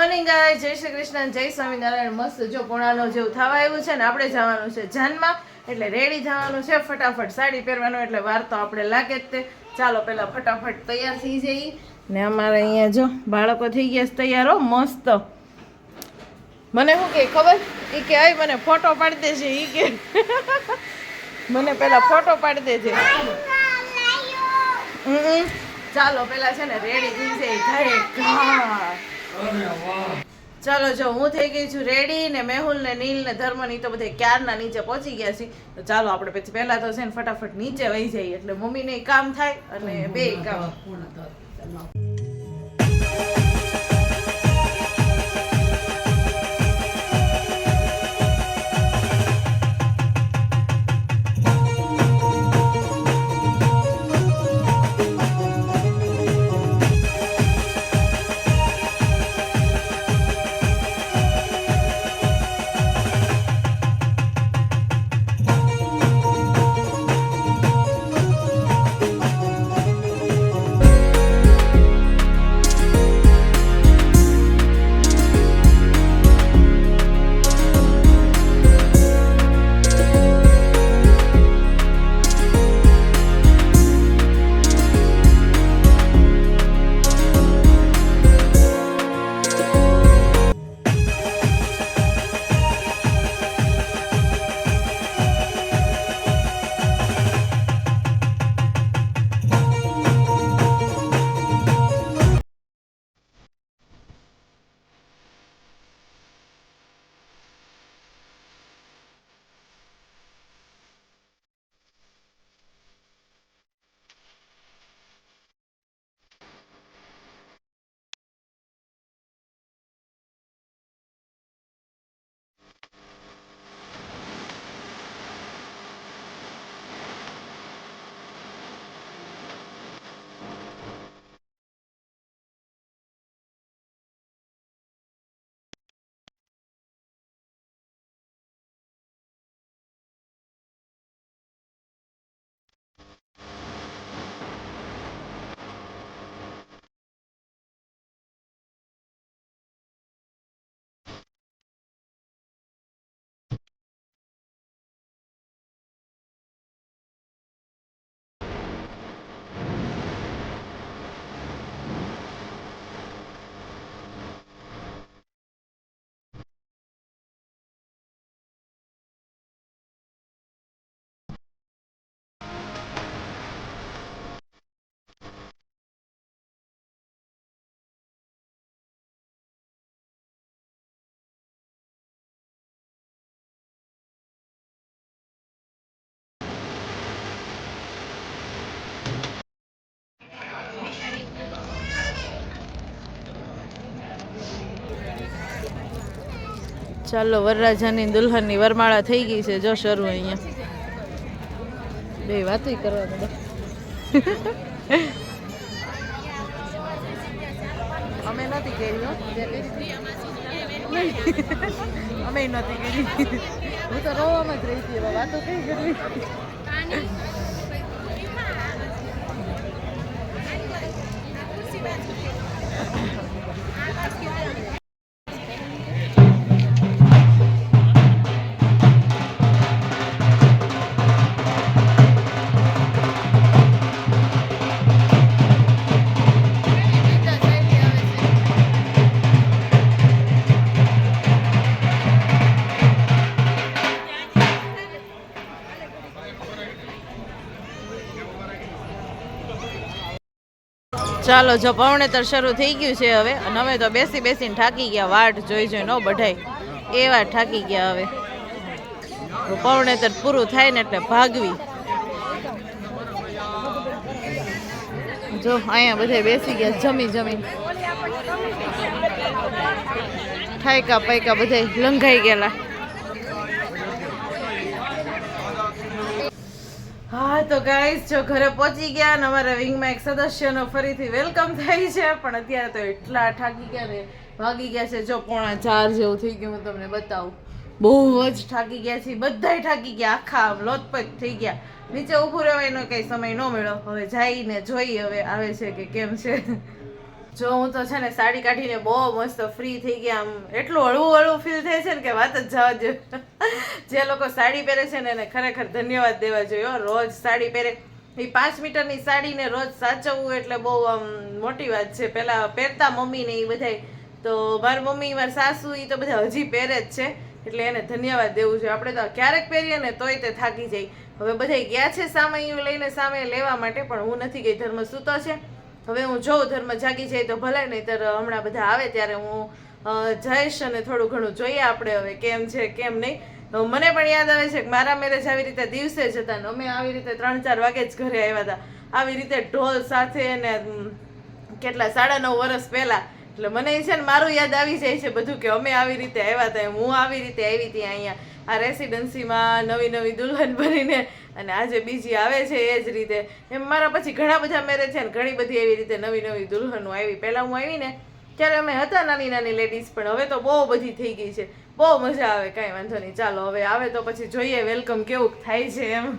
Morning ગાય જય શ્રી કૃષ્ણ જય સ્વામિનારાયણ. મસ્ત જો પોણાનો જેવું થવા આવ્યું છે ને, આપણે જવાનું છે જાનમાં. એટલે રેડી જવાનું છે. ફટાફટ સાડી પહેરવાનું, એટલે વાર તો આપણે લાગે જ તે. ચાલો પહેલાં ફટાફટ તૈયાર થઈ જઈએ. ને અમારે અહીંયા જો બાળકો થઈ ગયા તૈયાર હો, મસ્ત. મને શું કે, ખબર? એ કે આવી મને ફોટો પાડી દેજે. એ કે, મને પહેલાં ફોટો પાડી દેજે. ચાલો પેલા છે ને રેડી થઈ જાય ઘા ચાલો જો હું થઈ ગઈ છું રેડી ને મેહુલ ને નીલ ને ધર્મની તો બધે ક્યારના નીચે પહોંચી ગયા છે તો ચાલો આપણે પછી પહેલા તો છે ને ફટાફટ નીચે વહી જઈએ. એટલે મમ્મીને કામ થાય અને બે કામ. ચાલો, વરરાજાની દુલ્હનની વરમાળા થઈ ગઈ છે. જો શરૂ અહીંયા. બે વાતો કરવા બધા અમે નથી કરી. અમે નથી કરી. હું તો રોવામાં જ રહી હતી વાતો કઈ કરવી? ચાલો, જો પવણેતર શરૂ થઈ ગયું છે હવે. અને અમે તો બેસી બેસીને થાકી ગયા, વાટ જોઈ જોઈ ન બઢાય એ વાત થાકી ગયા હવે. પવણેતર પૂરું થાય ને એટલે ભાગવી. જો, અહીંયા બધે બેસી ગયા, જમી જમી. ઠાયકા પાયકા બધે લંઘાઈ ગયેલા. હા, તો ગાઈસ જો ઘરે પહોંચી ગયા અને અમારા વિંગમાં એક સદસ્યનો ફરીથી વેલકમ થાય છે. પણ અત્યારે તો એટલા થાકી ગયા ને, ભાગી ગયા છે. જો પોણા ચાર જેવું થઈ ગયું હું તમને બતાવું. બહુ જ થાકી ગયા છે બધાય થાકી ગયા. આખા આમ લોથપોથ થઈ ગયા. નીચે ઊભું રહેવાનો કઈ સમય ન મળ્યો. હવે જઈને જોઈ હવે આવે છે કે કેમ છે. જો હું તો છે ને સાડી કાઢીને બહુ મસ્ત ફ્રી થઈ ગયા આમ એટલું હળવું હળવું ફીલ થાય છે ને કે વાત જ જવા દો જે લોકો સાડી પહેરે છે ને એને ખરેખર ધન્યવાદ દેવા જોઈએ. રોજ સાડી પહેરે. એ પાંચ મીટરની સાડીને રોજ સાચવવું એટલે બહુ આમ મોટી વાત છે. પહેલાં પહેરતા મમ્મી ને એ બધાય. તો મારી મમ્મી, મારી સાસુ એ તો બધા હજી પહેરે જ છે. એટલે એને ધન્યવાદ દેવું જોઈએ. આપણે તો ક્યારેક પહેરીએ ને તોય તે થાકી જાય. હવે બધા ગયા છે સામે લઈને સામે લેવા માટે, પણ હું નથી ગઈ. ધર્મ સૂતો છે. હવે હું જોઉં ધર્મ જાગી જાય તો ભલે, નહીતર હમણાં બધા આવે ત્યારે હું જઈશ અને થોડું ઘણું જોઈએ આપણે હવે કેમ છે, કેમ નહીં. મને પણ યાદ આવે છે કે મારા મેરેજ આવી રીતે દિવસે જ હતા અમે આવી રીતે ત્રણ ચાર વાગે જ ઘરે આવ્યા હતા. આવી રીતે ઢોલ સાથે ને કેટલા, સાડા નવ વર્ષ પહેલાં. એટલે મને છે ને મારું યાદ આવી જાય છે બધું કે અમે આવી રીતે આવ્યા હતા, હું આવી રીતે આવી હતી અહીંયા. આ રેસિડન્સીમાં નવી નવી દુલ્હન બનીને અને આજે બીજી આવે છે એ જ રીતે. એમ મારા પછી ઘણા બધા મેરેજ છે ઘણી બધી એવી રીતે નવી નવી દુલ્હનો આવી. પહેલાં હું આવીને ત્યારે અમે હતા નાની નાની લેડીઝ પણ હવે તો બહુ બધી થઈ ગઈ છે. બહુ મજા આવે, કાંઈ વાંધો નહીં. ચાલો, હવે આવે તો પછી જોઈએ વેલકમ કેવું થાય છે એમ.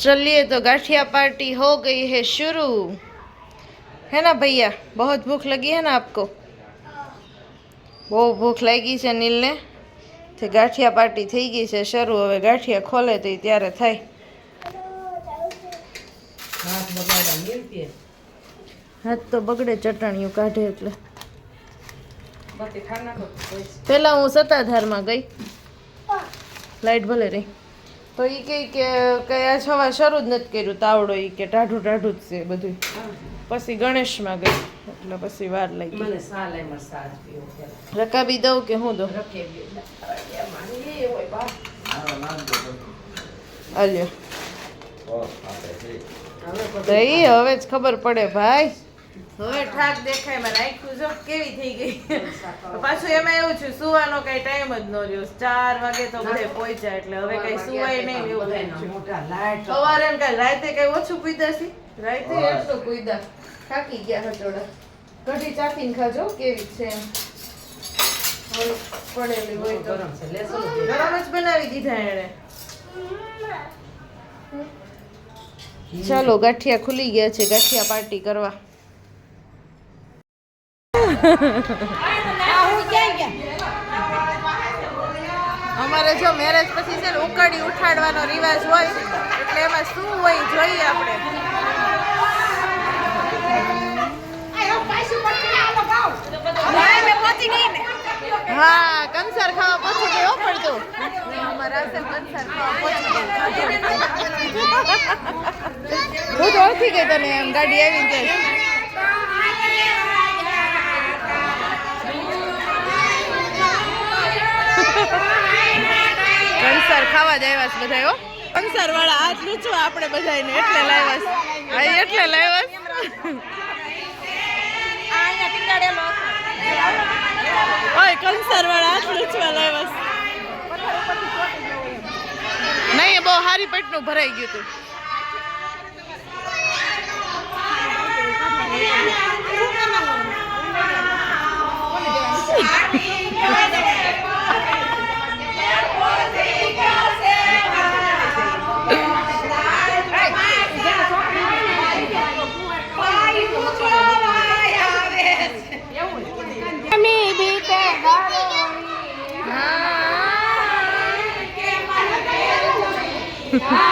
चलिए तो गाठिया पार्टी हो गई है शुरू है ना भैया बहुत भूख लगी है ना आपको બહુ ભૂખ લાગી છે નીલને તે ગાંઠિયા પાર્ટી થઈ ગઈ છે શરૂ હવે ગાંઠિયા ખોલે તો ઈ ત્યારે થાય હાથ તો બગડે ચટણીયું કાઢે એટલે પેલા હું સત્તાધારમાં ગઈ લાઈટ ભલે રહી તો એ કહે કે કયા આ છવા શરૂ જ નથી કર્યું તાવડો એ કે ટાઢું ટાઢું જ છે બધું પછી ગણેશમાં ગઈ એટલે પછી વાર લાગી. ગઈ સાલ એમાં સાજ પીવો પેલા. રકાબી દઉં કે હું દઉં? રખે બે એમાં એ હોય બા. અલ્યો. તો એ હવે જ ખબર પડે ભાઈ. હવે ઠાક દેખાયમાં રાખ્યું જો કેવી થઈ ગઈ? પાછું એમાં એવું છે સુવાનો કઈ ટાઈમ જ ન રહ્યો. ચાર વાગે તો બધે પહોંચ્યા એટલે હવે કઈ સુવાય નહીં એવું થાય. બધાયના છે. મોટા લાઈટ. સવારે એમ કઈ રાતે કઈ ઓછું પીધા છે? રાતે? એમ તો પીધા. થાકી ગયા હટોડા કઢી ચાખીને ખાજો કેવી છે પડેલી હોય તો. ગરમ જ. બનાવી દીધા એણે. ચાલો ગાંઠિયા ખુલી ગયા છે. ગાંઠિયા પાર્ટી કરવા. અમારે જો મેરેજ પછી છે ને ઉકાળી ઉઠાડવાનો રિવાજ હોય એટલે એમાં શું હોય જોઈએ આપણે. હા કંસાર ખાવા પહોંચી ગયો પડતું અમારા કંસાર ખાવા પહોંચી ગયો હું તો ઓળખી ગઈ તને એમ ગાડી આવી ત્યાં. ખાવા જ આવ્યા છે બધા હો. કંસાર વાળા હાથ લૂછવા આપણે બધાને એટલે લાવ્યા છે. એટલે લાવ્યા ઓય કંસાર વાળા હાથ લૂછવા લાવ્યા છે. નહીં બહુ હારી પેટનું ભરાઈ ગયું હતું Yeah.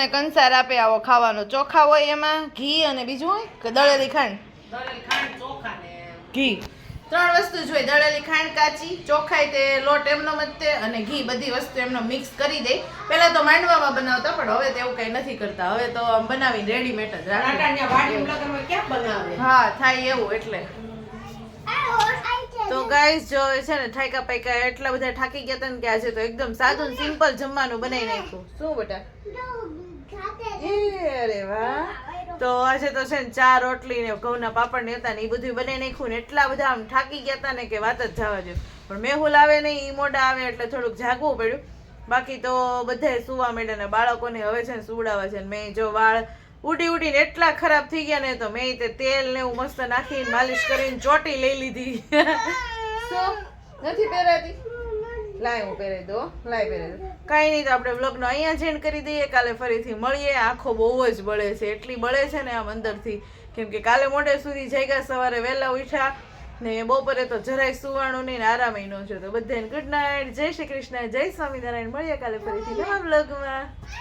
અમને કંસાર આપે આવો ખાવાનો. ચોખા હોય એમાં ઘી અને બીજું હોય કે દળેલી ખાંડ? ચોખા ઘી. ત્રણ વસ્તુ જોઈએ દળેલી ખાંડ કાચી ચોખાઈ તે લોટ એમનો મતે અને ઘી બધી વસ્તુ એમનો મિક્સ કરી દે. પહેલા તો માંડવામાં બનાવતા પણ હવે તેવું કઈ નથી કરતા. હવે તો આમ બનાવી રેડીમેડ જ રાખે. હા થાય એવું એટલે. તો ગાઈસ જો છે ને ઠાકા પાકા એટલા બધા થાકી ગયા હતા ને કે આજે તો એકદમ સાદું સિમ્પલ જમવાનું બનાવી નાખ્યું. શું બેટા? એ તો આજે તો છે ને ચા, રોટલી ને ઘઉંના પાપડ ને હતા ને એ બધું બનાવી નાખ્યું ને એટલા બધા આમ થાકી ગયા હતા ને કે વાત જ જવા દો પણ મેહુલ આવે નહીં ઈ મોડા આવે એટલે થોડુંક જાગવું પડ્યું. બાકી તો બધાય સુવા માંડ્યા ને બાળકોને હવે છે ને સુવડાવે છે ને મેં જો વાળ ઉડી ઉડીને એટલા ખરાબ થઈ ગયા ને તો મેં તે તેલ ને એવું મસ્ત નાખીને માલિશ કરીને ચોટી લઈ લીધી. નથી પહેરાતી? લાય હું પહેરાવી દો લાય પહેરાવી દો કાંઈ નહીં તો આપણે વ્લોગનો અહીંયા જ એન્ડ કરી દઈએ. કાલે ફરીથી મળીએ. આંખો બહુ જ બળે છે. એટલી બળે છે ને આમ અંદરથી. કેમ કે કાલે મોડે સુધી જાગ્યા સવારે વહેલા ઉઠ્યા ને બપોરે તો જરાય સુવાણું નહીં આરામ ન છે તો બધાને ગુડ નાઇટ જય શ્રી કૃષ્ણ. જય સ્વામિનારાયણ. મળીએ કાલે ફરીથી નવા બ્લોગમાં